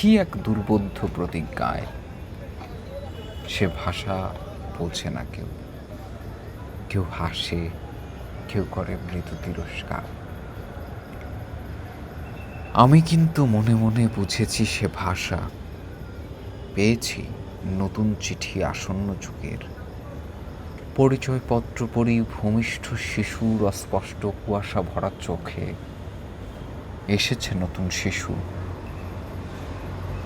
কি এক দুর্বোধ্য প্রতিজ্ঞায়? সে ভাষা বোঝে না কেউ। কেউ হাসে, কেউ করে মৃদু তিরস্কার। আমি কিন্তু মনে মনে বুঝেছি সে ভাষা। পেয়েছি নতুন চিঠি আসন্ন যুগের। পরিচয়পত্র পড়ি ভূমিষ্ঠ শিশুর অস্পষ্ট কুয়াশা ভরা চোখে। এসেছে নতুন শিশু।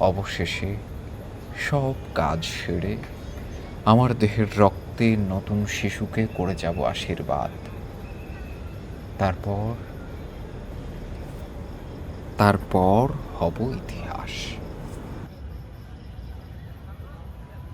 অবশেষে সব কাজ সেরে আমার দেহের রক্তে নতুন শিশুকে করে যাব আশীর্বাদ। তারপর তারপর হব ইতিহাস।